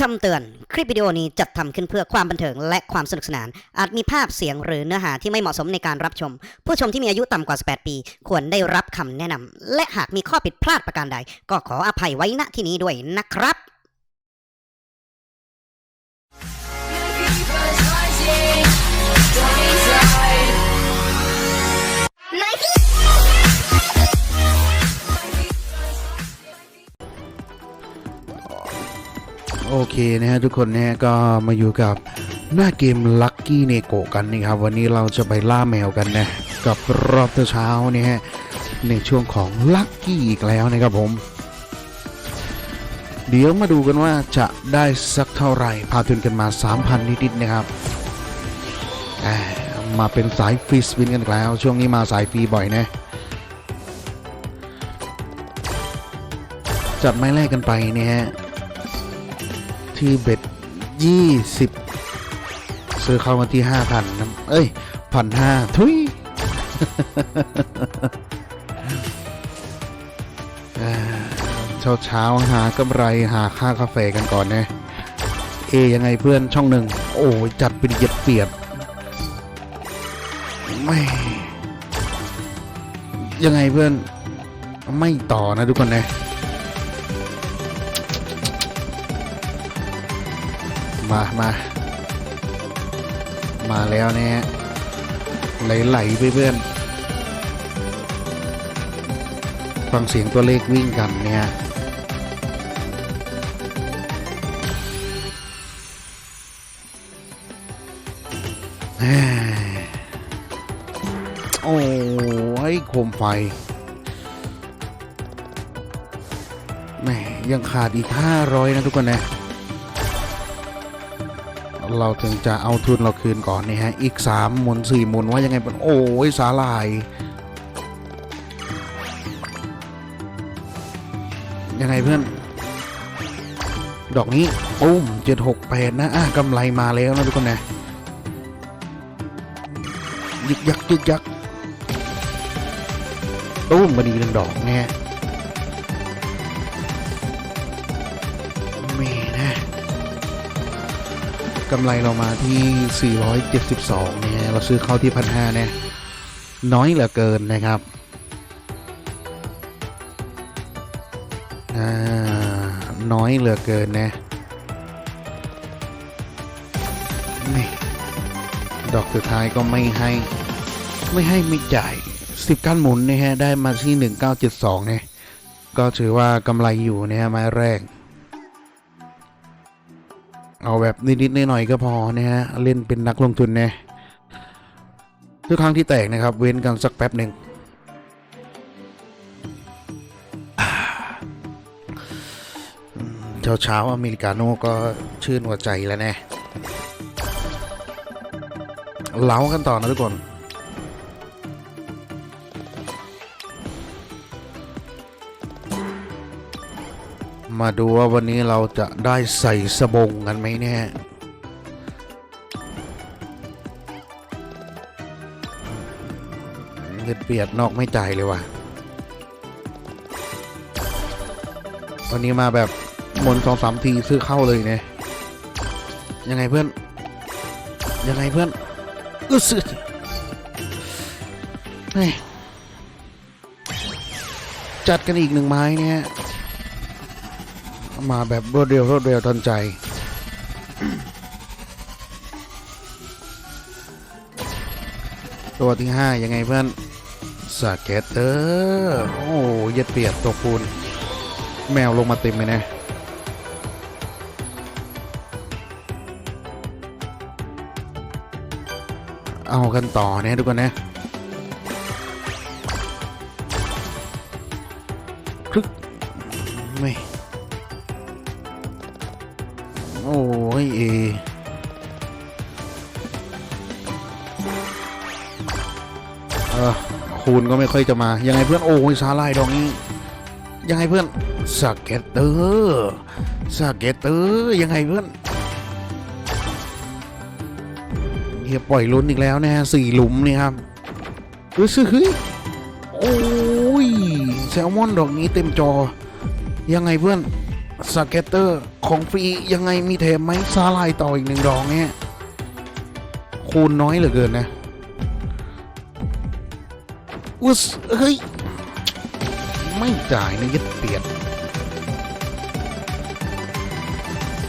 คำเตือน คลิปวิดีโอนี้จัดทำขึ้นเพื่อความบันเทิงและความสนุกสนาน อาจมีภาพเสียงหรือเนื้อหาที่ไม่เหมาะสมในการรับชม ผู้ชมที่มีอายุต่ำกว่า 18 ปี ควรได้รับคำแนะนำและหากมีข้อผิดพลาดประการใด ก็ขออภัยไว้ณที่นี้ด้วยนะครับ โอเคนะฮะทุกคนนะฮะก็มาอยู่กับหน้าเกม Lucky n e g o กันนะครับ วันนี้เราจะไปล่าแมวกันนะกับรอบเช้าเนี่ยฮะในช่วงของ Lucky อีกแล้วนะครับผม เดี๋ยวมาดูกันว่าจะได้สักเท่าไหร่ พาทุนกันมา 3,000 นิดๆนะครับมาเป็นสายฟรีสวินกันแล้ว ช่วงนี้มาสายฟรีบ่อยนะจัดไม้แรกกันไปเนี่ยฮะ ที่เบ็ดยี่สิบซื้อเข้ามาที่ห้าพันนะเอ้ยพันห้าทุยเช้าเช้าหากำไรหาค่ากาแฟกันก่อนนะเอยังไงเพื่อนช่องหนึ่ง โอ้ยจัดเป็นเหยียดเปียดไม่ ยังไงเพื่อน ไม่ต่อนะทุกคนนะ มามามาแล้วเนี่ยไหลๆไปเพื่อนฟังเสียงตัวเลขวิ่งกันเนี่ยโอ้ยโคมไฟแหม่ยังขาดอีก 500 นะทุกคนนะ เราถึงจะเอาทุนเราคืนก่อนนี่ฮะ อีกสามหมุนสี่หมุนว่ายังไงเป็นโอ้ยสาลาย ยังไงเพื่อน ดอกนี้ปุ้มเจ็ดหกแปดนะอะกำไรมาแล้วนะทุกคนนะยึกยักยึกยักตุ้มมาดีหนึ่งดอกเนี่ย กำไรเรามาที่ 472เนี่ยเราซื้อเข้าที่พันห้าเนี่ยน้อยเหลือเกินนะครับอ่าน้อยเหลือเกินนะนี่ดอกสุดท้ายก็ไม่ให้ ไม่ให้ไม่จ่าย10การหมุนนะฮะได้มาที่1972เนี่ยก็ถือว่ากำไรอยู่นะฮะไม้แรก เอาแบบนิดๆหน่อยๆก็พอนะฮะเล่นเป็นนักลงทุนนะทุกครั้งที่แตกนะครับ เว้นกันสักแป๊บหนึ่งเช้าเช้าๆอเมริกาโน่ก็ชื่นหัวใจแล้วแนะเล้ากันต่อนะทุกคน มาดูว่าวันนี้เราจะได้ใส่สบงกันไหมเนี่ยเงินเปียดนอกไม่จ่ายเลยว่ะ วันนี้มาแบบหมนสองสามทีซื้อเข้าเลยเนี่ย ยังไงเพื่อน ยังไงเพื่อนอึดสึเฮ้ยจัดกันอีกหนึ่งไม้เนี่ย มาแบบรวดเร็วรวดเร็วทันใจ ตัวที่ห้ายังไงเพื่อนสเก็ตเตอร์โอ้เย็ดเปียดตัวปูนแมวลงมาเต็มเลยนะเอากันต่อเนี่ยทุกคนนะครึกไม่ ยเอเออคูณก็ไม่ค่อยจะมา ยังไงเพื่อนโอ้ยสาลายดอกนี้ ยังไงเพื่อนสเก็ตเตอร์สเก็ตเตอร์ยังไงเพื่อนเฮียปล่อยลุ้นอีกแล้วนะฮะสี่หลุมนี่ครับเฮ้ยเฮ้ยโอ้ยแซลมอนดอกนี้เต็มจอ ยังไงเพื่อน สเก็ตเตอร์ของฟรียังไงมีเทมไหมซาลายต่ออีกหนึ่งดอกเนี่ยคูณน้อยเหลือเกินนะอุสเฮ้ย ไม่จ่ายนะยึดเปียด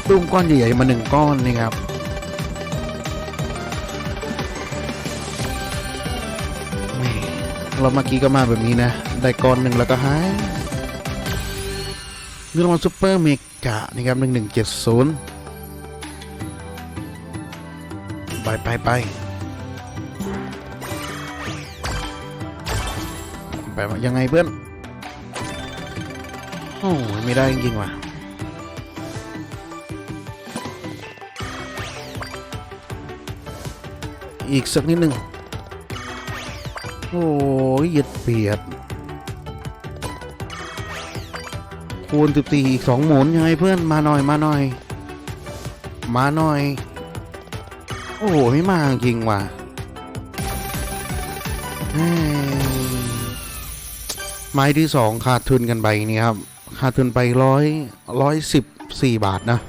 ตุ้มก้อนใหญ่ๆมาหนึ่งก้อนนี่ครับเราเมื่อกี้ก็มาแบบนี้นะ ได้ก้อนหนึ่งแล้วก็หาย เงินรางวัลซุปเปอร์เมกะนี่ครับหนึ่งหนึ่งเจ็ดศูนย์ไปไปไปไปยังไงเพื่อน โอ้ไม่ได้จริงว่ะอีกสักนิดหนึ่งโอ้ยเหยียดเปียด คูณสิบสี่อีกสองหมุนยังไงเพื่อนมาหน่อยมาหน่อย มาหน่อย โอ้โหไม่มาจริงว่ะไม้ที่สองขาดทุนกันไปนี่ครับขาดทุนไปร้อยร้อยสิบสี่บาทนะ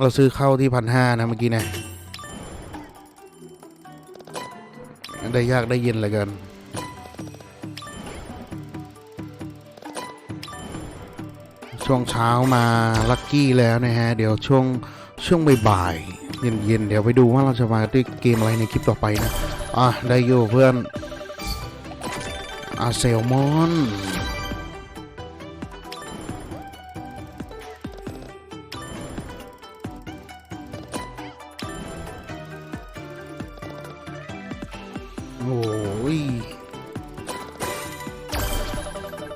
เราซื้อเข้าที่พันห้านะเมื่อกี้นะได้ยากได้เย็นเหลยกัน ช่วงเช้ามาลัคกี้แล้วนะฮะ เดี๋ยวช่วงช่วงบ่ายๆเย็นเดี๋ยวไปดูว่าเราจะมาด้วยเกมอะไรในคลิปต่อไปนะ อะ ได้อยู่เพื่อนอาเซลมอนโอ้ย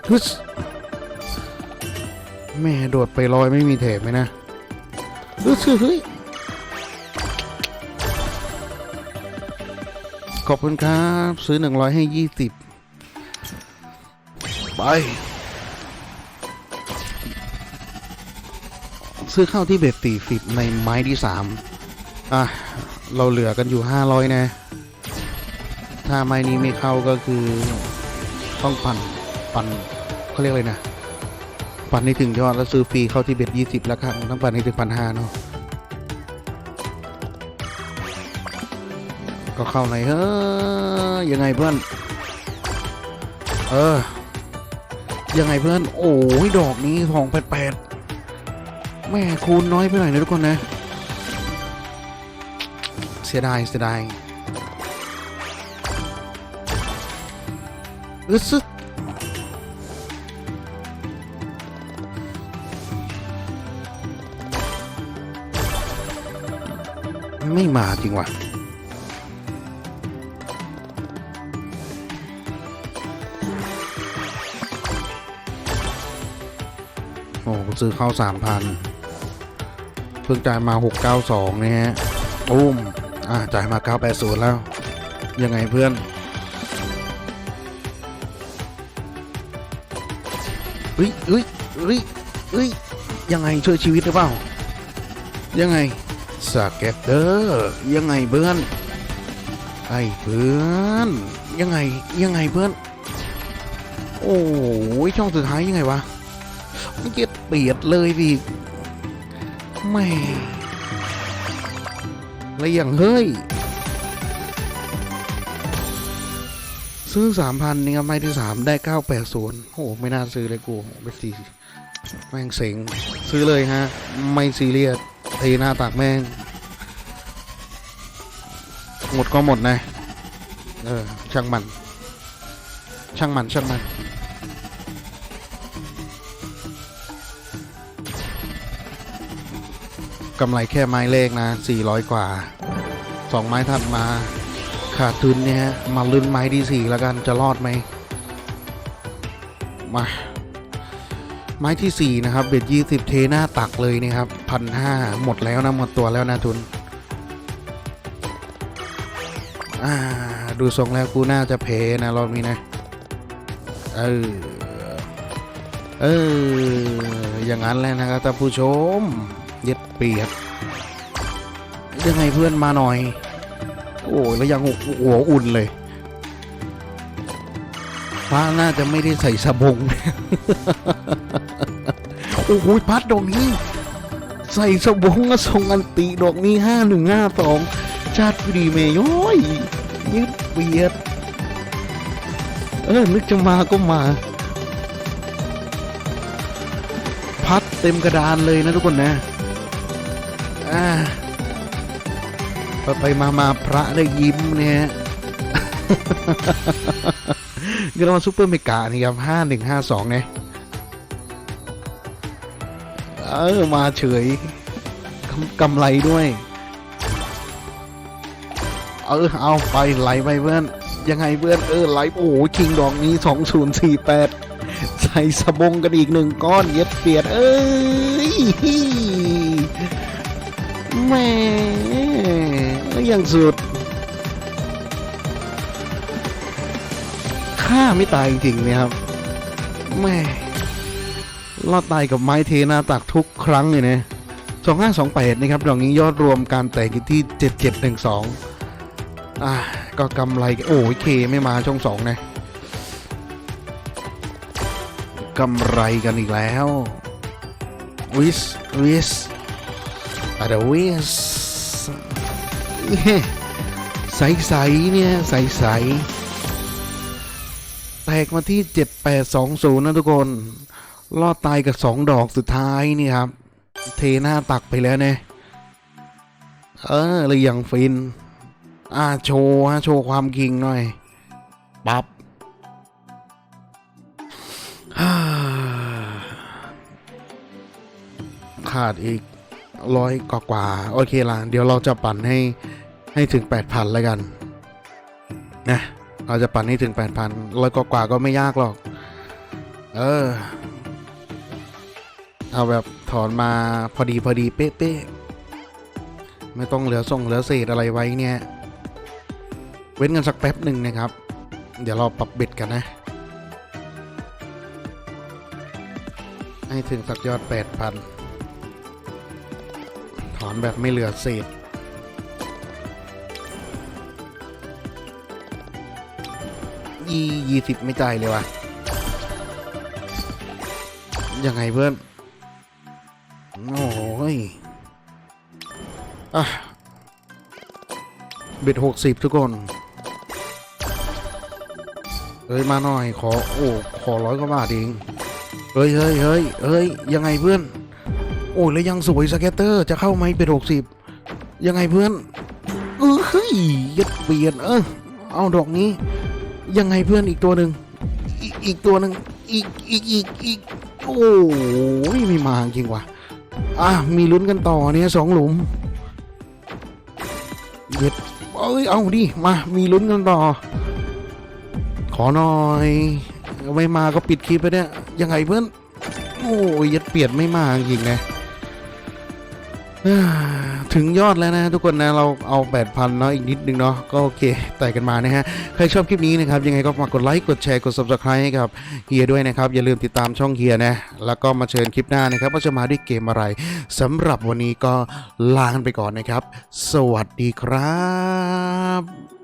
ฮึส แม่โดดไปลอยไม่มีเทปไหมนะฮึสเฮ้ยขอบคุณครับ ซื้อหนึ่งร้อยให้ยี่สิบไป ซื้อเข้าที่เบ็ดตีฟิตในไม้ที่สามอะ เราเหลือกันอยู่ห้าร้อยนะ ถ้าไม้นี้ไม่เข้าก็คือ ต้องปั่น ปั่นเขาเรียกอะไรนะ ปั่นให้ถึงยอดแล้วซื้อฟรีเข้าที่เบ็ดยี่สิบแล้วครับต้องปั่นให้ถึงพันห้าเนาะก็เข้าไหนเฮ้ยยังไงเพื่อน เออ ยังไงเพื่อน โอ้ยดอกนี้ทองแปดแปดแม่คูณน้อยไปหน่อยนะทุกคนนะ เสียดายเสียดายอึดซึ ไม่มาจริงว่ะโอ้ซื้อเข้าสามพันเพิ่งจ่ายมาหกเก้าสองนะฮะอุ้มอ่าจ่ายมาเก้าแปดศูนย์แล้ว ยังไงเพื่อน เฮ้ยเฮ้ยเฮ้ยเฮ้ยยังไงช่วยชีวิตหรือเปล่า ยังไง สเก็ตเตอร์ยังไงเพื่อนไอ้เพื่อนยังไงยังไงเพื่อน โอ้ยช่องสุดท้ายยังไงวะไม่เก็ตเปียดเลยดิไม่แล้วอย่างเฮ้ย ซื้อสามพันนี่ครับไม้ที่สามได้เก้าแปดศูนย์โอ้ไม่น่าซื้อเลยกูไปสี่แม่งเสงซื้อเลยฮะ ไม่ซีเรียส เทหน้าตักแม่ง หมดก็หมดนะ เออ ช่างมัน ช่างมัน ช่างมัน กำไรแค่ไม้เลขนะ 400 กว่า สองไม้ถัดมา ขาดทุนเนี่ย มาลุ้นไม้ที่สี่แล้วกัน จะรอดไหม มา ไม้ที่สี่นะครับ เบ็ดยี่สิบเทหน้าตักเลยนะครับพันห้าหมดแล้วนะ หมดตัวแล้วนะทุน อ่า ดูทรงแล้วกูน่าจะเพนะรอบนี้นะ เออ เออ อย่างนั้นแหละนะครับท่านผู้ชม เย็ดเปียดยังไงเพื่อนมาหน่อย โอ้ยแล้วยังหัวอุ่นเลย พระน่าจะไม่ได้ใส่สบง โอ้โหพัดดอกนี้ ใส่สบงก็ทรงอันติดอกนี้ห้าหนึ่งห้าสองชาติปรีเมยโอ้ยยึดเบียด เออ นึกจะมาก็มา พัดเต็มกระดานเลยนะทุกคนนะ อ่า ไปไปมามาพระได้ยิ้มเนี่ย เงินรางวัลซูเปอร์เมกานี่ครับห้าหนึ่งห้าสองเนี่ยเออ มาเฉยกำกำไรด้วย เออ เอาไปไหลไปเพื่อน ยังไงเพื่อน เออ ไหลโอ้โหคิงดอกนี้สองศูนย์สี่แปดใส่สบงกันอีกหนึ่งก้อนเย็ดเปียด เอ้ยแม่ยังสุด ฆ่าไม่ตายจริงๆเนี่ยครับแม่รอดตายกับไม้เทนาตักทุกครั้งเลยนะสองห้าสองแปดนะครับดอกนี้ยอดรวมการแตกอยู่ที่เจ็ดเจ็ดหนึ่งสองอะก็กำไร โอ้ยเคไม่มาช่องสองนะกำไรกันอีกแล้ววิสวิสอะเดวิสใสๆเนี่ย ใสๆ แตกมาที่ 7820 นะทุกคน รอดตายกับ 2 ดอกสุดท้ายนี่ครับ เทหน้าตักไปแล้วเนี่ย เออเลยอย่างฟิน อ่าโชว์ฮะโชว์ความคิงหน่อย ปับ๊บขาดอีกร้อยกว่าโอเคละเดี๋ยวเราจะปั่นให้ให้ถึง 8,000แล้วกัน เราจะปั่นให้ถึง 8,000ร้อยกว่าก็ไม่ยากหรอก เออ เอาแบบถอนมาพอดีพอดีเป๊ะๆ ไม่ต้องเหลือส่งเหลือเศษอะไรไว้เนี่ย เว้นกันสักแป๊บหนึ่งนะครับ เดี๋ยวเราปรับเบ็ดกันนะ ให้ถึงสักยอด 8,000 ถอนแบบไม่เหลือเศษ ยี่ยี่สิบไม่ใจเลยว่ะยังไงเพื่อน โอ้ยอะเบ็ดหกสิบทุกคนเฮ้ย มาหน่อย ขอ โอ้ ขอร้อยกว่าบาทเองเฮ้ยเฮ้ยเฮ้ยเฮ้ย ยังไงเพื่อน โอ้ยแล้วยังสวยสเก็ตเตอร์ จะเข้าไหมเป็นหกสิบยังไงเพื่อน เออเฮ้ยยัดเปลี่ยน เออเอาดอกนี้ ยังไงเพื่อนอีกตัวหนึ่งอีกอีกตัวหนึ่งอีกอีกอีกอีกโอ้ยไม่มาจริงว่ะอะมีลุ้นกันต่อเนี่ยสองหลุมเย็ดเอ้ยเอาดิมามีลุ้นกันต่อ ขอหน่อยไม่มาก็ปิดคลิปไปเนี่ยยังไงเพื่อนโอ้ยยัดเปียนไม่มาจริงนะเอ้อ ถึงยอดแล้วนะทุกคนนะเราเอา 8,000เนาะอีกนิดนึงเนาะก็โอเคไต่กันมานะฮะ ใครชอบคลิปนี้นะครับ ยังไงก็ฝากกดไลค์กดแชร์กด subscribe ให้กับเฮียด้วยนะครับ อย่าลืมติดตามช่องเฮียนะ แล้วก็มาเชิญคลิปหน้านะครับว่าจะมาด้วยเกมอะไรสำหรับวันนี้ก็ลากันไปก่อนนะครับ สวัสดีครับ